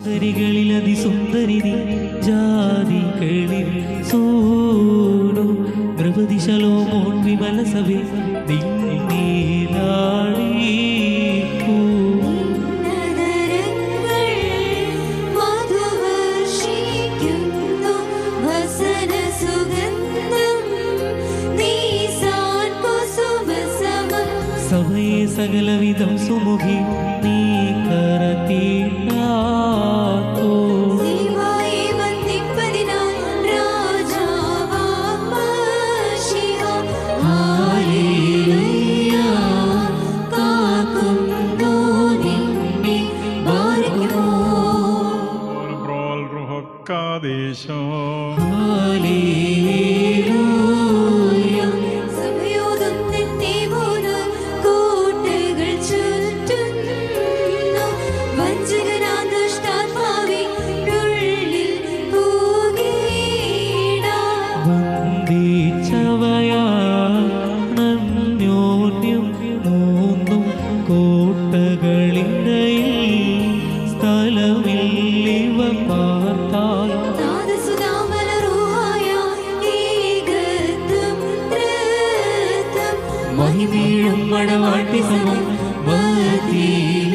സുന്ദരികളിലതിസുന്ദരിതി ജാതികളിൽ സോടു ദ്രവതി ശലോമോൺ വിമല സഭ സഭയെ സകലവിധം സുമുഖി നീ കരത്തേ കാദേശം കോട്ടകളിടയിൽ സ്ഥലമില്ലിവ പാ മഹിമീഴും മണവാട്ടി സമം മതിലേവും